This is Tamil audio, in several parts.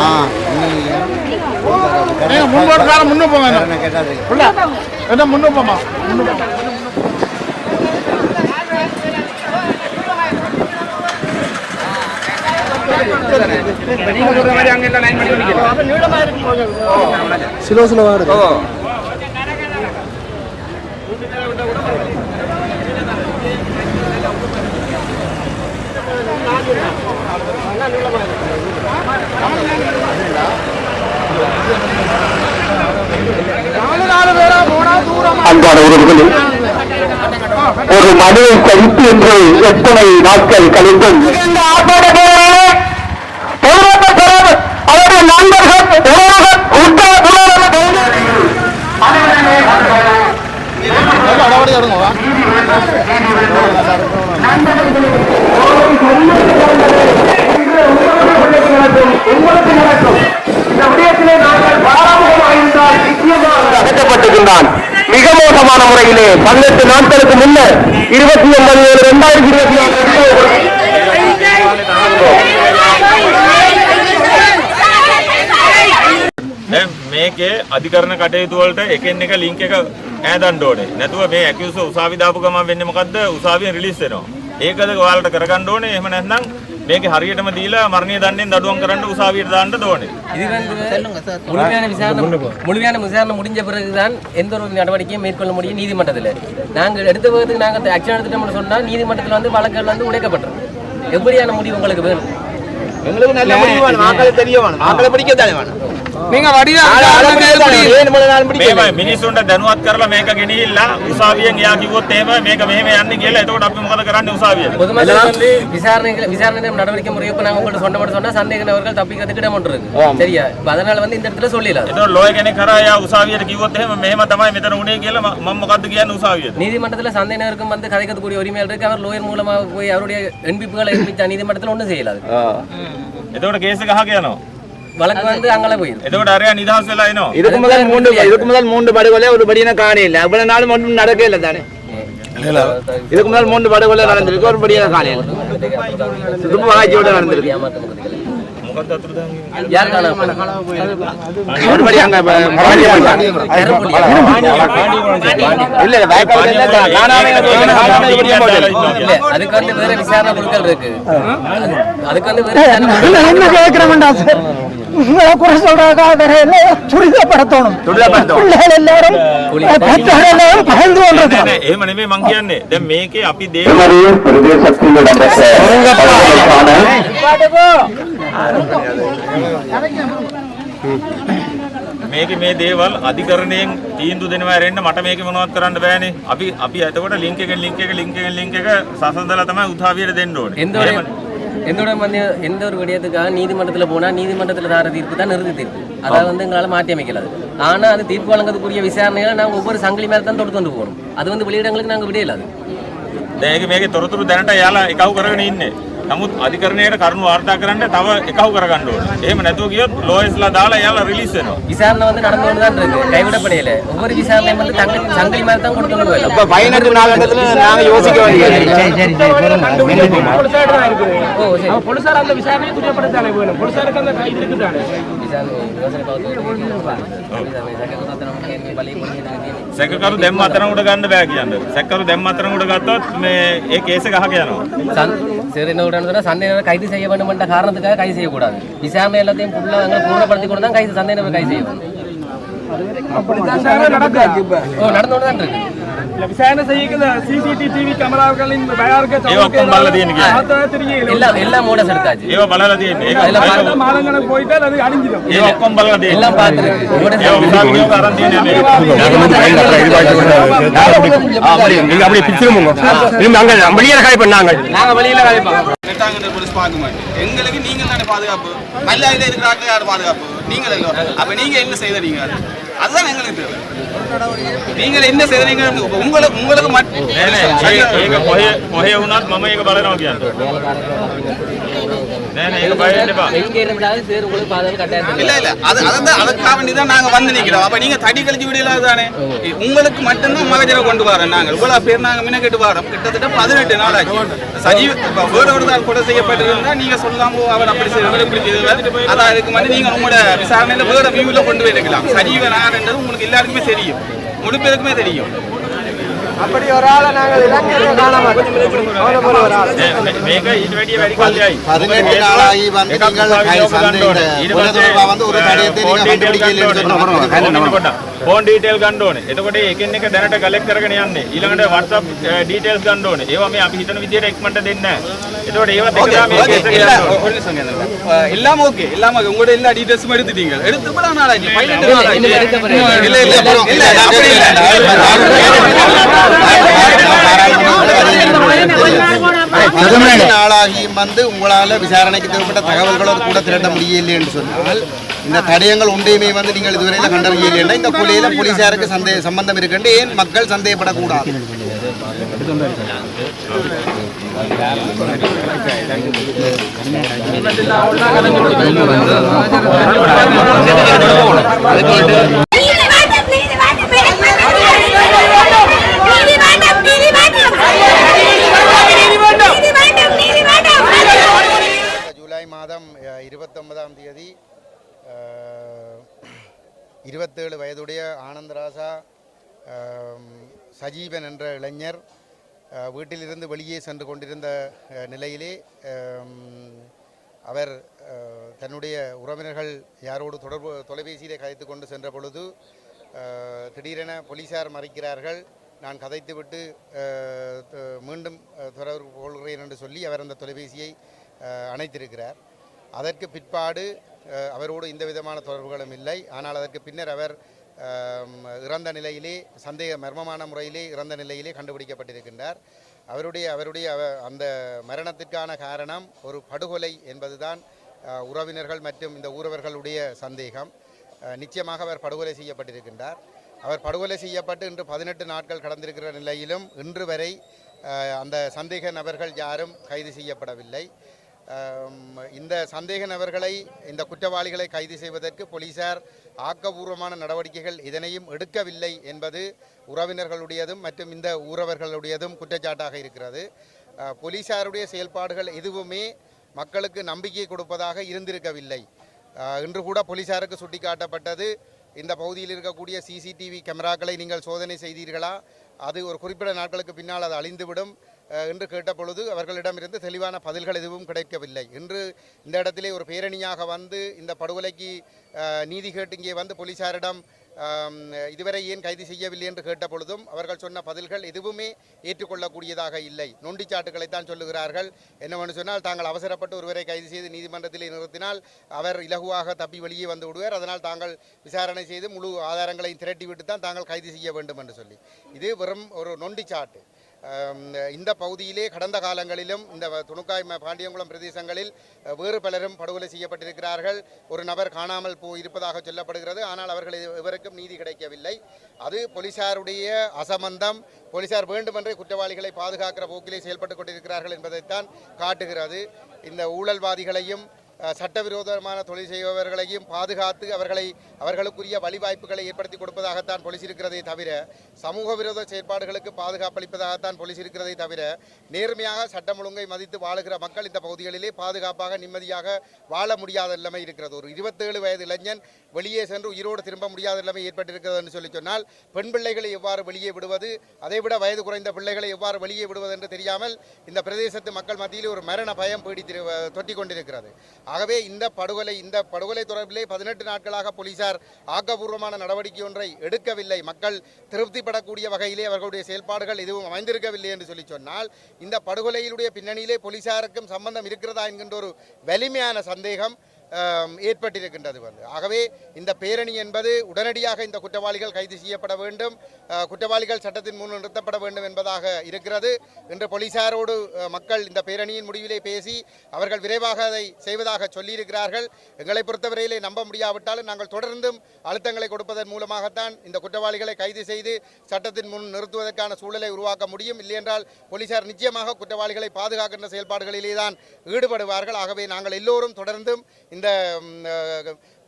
ஆ. நீங்க முன்னோட்டு முன்னு போங்க என்ன முன்னு போமா முன்னு போமா நீங்க சொல்ற மாதிரி அங்க எல்லாம் லைன் பண்ணி நிக்கிறோம். சிலோ சிலோ வருது ஓ அன்பான உறவுகளே ஒரு மனுவை கழித்து என்று எத்தனை நாட்கள் கழிந்தும் அவருடைய நண்பர்கள் உறவுகள் முறையிலே பதினெட்டு நாட்களுக்கு முன்னர் இருபத்தி ஒன்பது ஏழு இரண்டாயிரத்தி இருபத்தி நாலு දැන් මේකේ අධිකරණ කටයුතු වලට එකින් එක ලින්ක් එක ඈදන්න ඕනේ. නැතුව මේ ඇකියුස් උසාවි දාපු ගමන් වෙන්නේ මොකද්ද? උසාවියෙන් රිලීස් වෙනවා. ඒකද ඔයාලට කරගන්න ඕනේ. එහෙම නැත්නම් මේක හරියටම දීලා මරණය දන්නේ දඩුවම් කරන්න උසාවියට දාන්න ඕනේ. முழுமையான விசாரணை முழுமையான விசாரணை முடிஞ்ச பிறகு தான் எந்த ஒரு நடவடிக்கையும் மேற்கொள்ள முடியும் நீதிமன்றத்தில் நாங்கள் எடுத்த விதத்துக்கு நாங்கள் ஆக்ஷன் எடுத்துட்டோம்னு சொன்னால் நீதிமன்றத்தில் வந்து வழக்குகள் வந்து உடைக்கப்பட்டிருக்கு எப்படியான முடிவு உங்களுக்கு வேணும் எங்களுக்கு நல்ல முடிவு வேணும் ஆக்களை தெரிய வேணும் ஆக்களை பிடிக்க தானே வேணும் நீங்க வடிவா මේම මිනිස්සුන්ට දැනුවත් කරලා මේක ගෙනිහිල්ලා උසාවියෙන් එයා කිව්වොත් එහෙම මේක මෙහෙම යන්නේ කියලා එතකොට අපි මොකද කරන්නේ උසාවියට? பொதுமக்கள் வந்து விசாரணை விசாரணை நடவடிக்கை முறையை இப்போ நாங்கள் உங்கள்கிட்ட சொன்ன மட்டும் சொன்னால் சந்தேக நபர்கள் தப்பிக்கிறதுக்கு இடம் ஒன்று இருக்கு சரியா இப்போ அதனால வந்து இந்த இடத்துல சொல்லிடலாம் එතකොට ලෝය කෙනෙක් කරා එයා උසාවියට කිව්වොත් එහෙම මෙහෙම තමයි මෙතන උනේ කියලා මම මම මොකද්ද කියන්නේ උසාවියට? நீதிமன்றத்தில் சந்தேகருக்கும் வந்து கதைக்கக்கூடிய உரிமைகள் இருக்கு அவர் லோயர் மூலமாக போய் அவருடைய என்பிப்புகளை எழுப்பிச்சா நீதிமன்றத்தில் ஒன்றும் செய்யலாது එතකොට කේස් එක අහක යනවා. வழக்கு வந்து அங்கே போயிடும் එතකොට අරයා නිදහස් වෙලා එනවා. இதுக்கு முதல் மூன்று இதுக்கு முதல் மூன்று படுகொலை ஒரு படியின காணி இல்ல அவ்வளவு நாள் மட்டும் நடக்கவே இல்லை தானே இதுக்கு முதல் மூன்று படுகொலை நடந்திருக்கு ஒரு படியின காணி இல்லை துப்பு வகாட்சியோட நடந்திருக்கு அதுக்கு சொல்றாங்க வேற எல்லாம் துரிதப்படுத்தணும். பிள்ளைகள் எல்லாரும் பெற்றோர் எல்லாரும் பயந்து கொண்டிருக்கிறாங்க மேக்கே அப்படி தேவரையும் பிரதேசத்தில் நடந்த මේක මේ දේවල් අධිකරණයෙන් තීන්දුව දෙනවා ඇරෙන්න මට මේක මොනවත් කරන්න බෑනේ. අපි අපි එතකොට ලින්ක් එකෙන් ලින්ක් එක ලින්ක් එකෙන් லிங்க் එක සසඳලා තමයි උදාවියට දෙන්න ඕනේ. எந்த ஒரு எந்த ஒரு மந்திய எந்த ஒரு விடயத்துக்காக நீதிமன்றத்தில் போனால் நீதிமன்றத்தில் தார தீர்ப்பு தான் நிறுத்தி தீர்ப்பு அதை வந்து எங்களால் மாற்றி அமைக்கலாது ஆனால் அது தீர்ப்பு வழங்கக்கூடிய விசாரணைகளை நாங்கள் ஒவ்வொரு சங்கிலி மேலே தான் தொடுத்து கொண்டு போகணும் அது வந்து வெளியிடங்களுக்கு நாங்கள் விடையிலாது දැන් ඒක මේකේ තොරතුරු දැනට යාලා එකහුව කරගෙන ඉන්නේ. නමුත් අධිකරණයට කරුණු වාර්තා කරන්න තව එකහුව කරගන්න ඕනේ. එහෙම නැතුව ගියොත් ලෝයස්ලා දාලා යාලා රිලීස් වෙනවා. விசாரணை வந்து நடந்து கொண்டு தான் இருக்கு கைவிடப்படையில ஒவ்வொரு விசாரணையும் வந்து தங்க சங்கிலி மாதிரி தான் கொடுத்து கொண்டு போயிடலாம் இப்ப பதினெட்டு நாளகத்துல நாங்க யோசிக்க வேண்டியது ஓ சரி போலீசார் அந்த விசாரணையை துரியப்படுத்தானே வேணும் போலீசாருக்கு அந்த இது இருக்குதானே விசாரணை யோசனை பார்த்து සැකකරු දැම්ම අතන උඩ ගන්න බෑ කියන්නේ. සැකකරු දැම්ම අතන උඩ ගත්තොත් මේ ඒ කේස් එක අහක යනවා. என்ன விடணும்னா சந்தேகம் கைது செய்ய வேண்டும் என்ற காரணத்துக்காக கைது செய்யக்கூடாது. விசாரணை எல்லாத்தையும் ஃபுல்லாக எங்களை பூர்ணப்படுத்தி கொண்டு தான் கைது சந்தேகம் கைது செய்யணும் ஓ நடந்து கொண்டு தான் இருக்கு. எல்லாம் மூட செடுத்தாச்சு எல்லாம் எங்களுக்கு நீங்கள் தானே பாதுகாப்பு மல்லாயில இருக்கிற பாதுகாப்பு நீங்கள் அப்ப நீங்க என்ன செய்த நீங்க அதுதான் எங்களுக்கு நீங்கள் என்ன செய்றீங்க உங்களுக்கு உங்களுக்கு மட்டும் மம ஏக பலன் ஆகியா நாங்க வந்து நிக்கிறோம். அப்ப நீங்க தடி கழிச்சு விடல தானே? உங்களுக்கு மட்டும்தான் மகஜரை கொண்டு வரோம் நாங்க. இவ்வளவு பேர் நாங்க மினக்கெட்டு வரோம். கிட்டத்தட்ட பதினெட்டு நாள் ஆச்சு சஜீவ் வேறு ஒருதால் கொலை செய்யப்பட்டிருந்தா நீங்க சொல்லாம அவர் அப்படி செய்யறது இப்படி அதான் அதுக்கு மாதிரி நீங்க உங்களோட விசாரணையில வேற வியூல கொண்டு போய் எடுக்கலாம் சஜீவனாகன்றது உங்களுக்கு எல்லாருக்குமே தெரியும். முழு பேருக்குமே தெரியும். அப்படி ஒரு ஆளை நாங்கள் இலங்கையில காண மாட்டோம் அவனை போல ஒரு ஆள் නෑ, මේ- මේක ඊට වැඩිය වැඩි කල්යයි. பதினெட்டு நாளாகி வந்து එකක් நீங்கள் උසාවි கை- ලෝක சந்தை ගන්න ඕනේ. இந்த ඊට கொலை පස්සේ, தொடர்பா வந்து ஒரு தடயத்தை ෆෝන් நீங்கள் ඩීටේල් கண்டுபிடிக்கலைன்னு ගන්න சொன்னா ඕනේ. பரவாயில்ல. පොඩ්ඩක්. ෆෝන් ඩීටේල් ගන්න ඕනේ. එතකොට එකින් එක දැනට කලෙක්ට් කරගෙන යන්නේ. ඊළඟට WhatsApp ඩීටේල්ස් ගන්න ඕනේ. ඒවා මේ අපි හිතන විදියට එක්මන්ට දෙන්නේ නැහැ. එතකොට ඒවත් එක ஓகே තමයි මේ ஓகே කේස් එක இல்ல යන්න ඕනේ. ஒரு நிமிஷம் கேளுங்க. அஹ், எல்லாம் ஓகே எல்லாம் ஓகே உங்களோட எல்லா டீடைல்ஸும் எடுத்துட்டீங்க எடுத்து இவ்வளவு நாள் ஆச்சு பதினெட்டு நாள் ஆச்சு இன்னும் எடுக்க போறீங்க. இல்ல இல்ல இல்ல இல்ல அப்படி நாளாகியும் வந்து உங்களால் விசாரணைக்கு தேவைப்பட்ட தகவல்களோடு கூட திரட்ட முடியவில்லை என்று சொன்னால் இந்த தடயங்கள் உண்டையுமே வந்து நீங்கள் இதுவரையில் கண்டறியலைன்னா இந்த கொலையில போலீசாருக்கு சந்தேக சம்பந்தம் இருக்குன்னு ஏன் மக்கள் சந்தேகப்படக்கூடாது? நீதி வேண்டும் நீதி வேண்டும் நீதி வேண்டும் நீதி வேண்டும் நீதி வேண்டும் நீதி வேண்டும் ஜூலை மாதம் இருபத்தொன்பதாம் தேதி இருபத்தேழு வயதுடைய ஆனந்தராசா சஜீவன் என்ற இளைஞர் வீட்டிலிருந்து வெளியே சென்று கொண்டிருந்த நிலையிலே அவர் தன்னுடைய உறவினர்கள் யாரோடு தொடர்பு தொலைபேசியிலே கதைத்து கொண்டு சென்ற பொழுது திடீரென போலீசார் மறைக்கிறார்கள். நான் கதைத்துவிட்டு மீண்டும் தொடர்பு கொள்கிறேன் என்று சொல்லி அவர் அந்த தொலைபேசியை அணைத்திருக்கிறார். அதற்கு பிற்பாடு அவரோடு இந்த விதமான தொடர்புகளும் இல்லை. ஆனால் அதற்கு பின்னர் அவர் இறந்த நிலையிலே சந்தேக மர்மமான முறையிலே இறந்த நிலையிலே கண்டுபிடிக்கப்பட்டிருக்கின்றார். அவருடைய அவருடைய அந்த மரணத்திற்கான காரணம் ஒரு படுகொலை என்பதுதான் உறவினர்கள் மற்றும் இந்த ஊரவர்களுடைய சந்தேகம். நிச்சயமாக அவர் படுகொலை செய்யப்பட்டிருக்கின்றார். அவர் படுகொலை செய்யப்பட்டு இன்று பதினெட்டு நாட்கள் கடந்திருக்கிற நிலையிலும் இன்று வரை அந்த சந்தேக நபர்கள் யாரும் கைது செய்யப்படவில்லை. இந்த சந்தேக நபர்களை இந்த குற்றவாளிகளை கைது செய்வதற்கு போலீசார் ஆக்கபூர்வமான நடவடிக்கைகள் இதனையும் எடுக்கவில்லை என்பது உறவினர்களுடையதும் மற்றும் இந்த ஊரவர்களுடையதும் குற்றச்சாட்டாக இருக்கிறது. போலீசாருடைய செயல்பாடுகள் எதுவுமே மக்களுக்கு நம்பிக்கை கொடுப்பதாக இருந்திருக்கவில்லை. இன்று கூட போலீசாருக்கு சுட்டிக்காட்டப்பட்டது. இந்த பகுதியில் இருக்கக்கூடிய சிசிடிவி கேமராக்களை நீங்கள் சோதனை செய்தீர்களா? அது ஒரு குறிப்பிட்ட நாட்களுக்கு பின்னால் அது அழிந்துவிடும். என்று கேட்டபொழுது அவர்களிடமிருந்து தெளிவான பதில்கள் எதுவும் கிடைக்கவில்லை. இன்று இந்த இடத்திலே ஒரு பேரணியாக வந்து இந்த படுகொலைக்கு நீதி கேட்டு இங்கே வந்து போலீசாரிடம் இதுவரை ஏன் கைது செய்யவில்லை என்று கேட்டபொழுதும் அவர்கள் சொன்ன பதில்கள் எதுவுமே ஏற்றுக்கொள்ளக்கூடியதாக இல்லை. நொண்டிச்சாட்டுகளைத்தான் சொல்லுகிறார்கள். என்னவென்று சொன்னால் தாங்கள் அவசரப்பட்டு ஒருவரை கைது செய்து நீதிமன்றத்தில் நிறுத்தினால் அவர் இலகுவாக தப்பி வெளியே வந்து விடுவார். அதனால் தாங்கள் விசாரணை செய்து முழு ஆதாரங்களையும் திரட்டிவிட்டு தான் தாங்கள் கைது செய்ய வேண்டும் என்று சொல்லி. இது வெறும் ஒரு நொண்டிச்சாட்டு. இந்த பகுதியிலே கடந்த காலங்களிலும் இந்த துணுக்காய் பாண்டியங்குளம் பிரதேசங்களில் வேறு பலரும் படுகொலை செய்யப்பட்டிருக்கிறார்கள். ஒரு நபர் காணாமல் போ இருப்பதாக சொல்லப்படுகிறது. ஆனால் அவர்கள் இது- இவருக்கும் நீதி கிடைக்கவில்லை. அது போலீசாருடைய அசமந்தம். போலீசார் வேண்டுமென்றே குற்றவாளிகளை பாதுகாக்கிற போக்கிலே செயல்பட்டு கொண்டிருக்கிறார்கள் என்பதைத்தான் காட்டுகிறது. இந்த ஊழல்வாதிகளையும் சட்டவிரோதமான தொழில் செய்பவர்களையும் பாதுகாத்து அவர்களை அவர்களுக்குரிய வழிவாய்ப்புகளை ஏற்படுத்தி கொடுப்பதாகத்தான் போலீஸ் இருக்கிறதே தவிர சமூக விரோத செயற்பாடுகளுக்கு பாதுகாப்பளிப்பதாகத்தான் போலீஸ் இருக்கிறதே தவிர நேர்மையாக சட்டம் ஒழுங்கை மதித்து வாழுகிற மக்கள் இந்த பகுதிகளிலே பாதுகாப்பாக நிம்மதியாக வாழ முடியாத நிலைமை இருக்கிறது. ஒரு இருபத்தேழு வயது இளைஞன் வெளியே சென்று உயிரோடு திரும்ப முடியாத நிலைமை ஏற்பட்டிருக்கிறது என்று சொல்லி சொன்னால் பெண் பிள்ளைகளை எவ்வாறு வெளியே விடுவது அதைவிட வயது குறைந்த பிள்ளைகளை எவ்வாறு வெளியே விடுவது என்று தெரியாமல் இந்த பிரதேசத்து மக்கள் மத்தியில் ஒரு மரண பயம் பீடித்து தொட்டி கொண்டிருக்கிறது. ஆகவே இந்த படுகொலை இந்த படுகொலை தொடர்பிலே பதினெட்டு நாட்களாக போலீசார் ஆக்கப்பூர்வமான நடவடிக்கை ஒன்றை எடுக்கவில்லை. மக்கள் திருப்திப்படக்கூடிய வகையிலே அவர்களுடைய செயல்பாடுகள் எதுவும் அமைந்திருக்கவில்லை என்று சொல்லி சொன்னால் இந்த படுகொலையிலுடைய பின்னணியிலே போலீசாருக்கும் சம்பந்தம் இருக்கிறதா என்கின்ற ஒரு வலிமையான சந்தேகம் ஏற்பட்டிருக்கின்றது வந்து. ஆகவே இந்த பேரணி என்பது உடனடியாக இந்த குற்றவாளிகள் கைது செய்யப்பட வேண்டும். குற்றவாளிகள் சட்டத்தின் முன் நிறுத்தப்பட வேண்டும் என்பதாக இருக்கிறது இன்று போலீசாரோடு மக்கள் இந்த பேரணியின் முடிவிலே பேசி அவர்கள் விரைவாக அதை செய்வதாக சொல்லியிருக்கிறார்கள். எங்களை பொறுத்தவரையிலே நம்ப முடியாவிட்டாலும் நாங்கள் தொடர்ந்தும் அழுத்தங்களை கொடுப்பதன் மூலமாகத்தான் இந்த குற்றவாளிகளை கைது செய்து சட்டத்தின் முன் நிறுத்துவதற்கான சூழலை உருவாக்க முடியும். இல்லையென்றால் போலீசார் நிச்சயமாக குற்றவாளிகளை பாதுகாக்கின்ற செயல்பாடுகளிலே தான் ஈடுபடுவார்கள். ஆகவே நாங்கள் எல்லோரும் தொடர்ந்தும் இந்த இந்த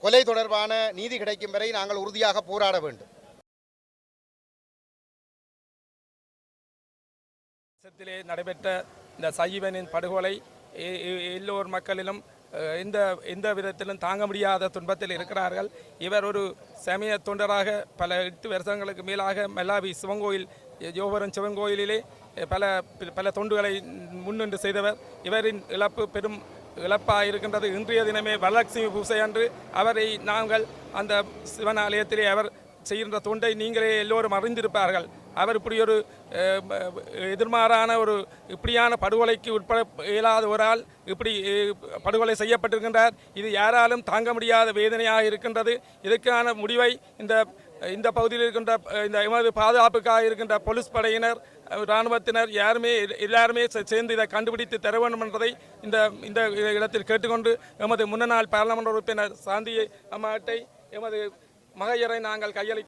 கொலை தொடர்பான நீதி கிடைக்கும் வரை நாங்கள் உறுதியாக போராட வேண்டும். தேசத்திலே நடைபெற்ற இந்த சைவனின் படுகொலை எல்லோர் மக்களிலும் எந்த எந்த விதத்திலும் தாங்க முடியாத துன்பத்தில் இருக்கிறார்கள். இவர் ஒரு சமய தொண்டராக பல எட்டு வருஷங்களுக்கு மேலாக மெல்லாவி சிவங்கோயில் ஜோபுரம் சிவன் கோயிலிலே பல பல தொண்டுகளை முன்னின்று செய்தவர். இவரின் இழப்பு பெரும் இழப்பாக இருக்கின்றது இன்றைய தினமே வரலட்சுமி பூசை அன்று அவரை நாங்கள் அந்த சிவன் ஆலயத்திலே அவர் செய்கின்ற தொண்டை நீங்களே எல்லோரும் அறிந்திருப்பார்கள். அவர் இப்படி ஒரு எதிர்மாறான ஒரு இப்படியான படுகொலைக்கு உட்பட இயலாத ஒரு ஆள் இப்படி படுகொலை செய்யப்பட்டிருக்கின்றார். இது யாராலும் தாங்க முடியாத வேதனையாக இருக்கின்றது. இதற்கான முடிவை இந்த இந்த பகுதியில் இருக்கின்ற இந்த எமது பாதுகாப்புக்காக இருக்கின்ற போலீஸ் படையினர் இராணுவத்தினர் யாருமே எல்லாருமே சே- சேர்ந்து இதை கண்டுபிடித்து தர வேண்டும் என்றதை இந்த இந்த இடத்தில் கேட்டுக்கொண்டு எமது முன்னநாள் பாராளுமன்ற உறுப்பினர் சாந்தி அம்மாட்டை எமது மகையரை நாங்கள் கையளி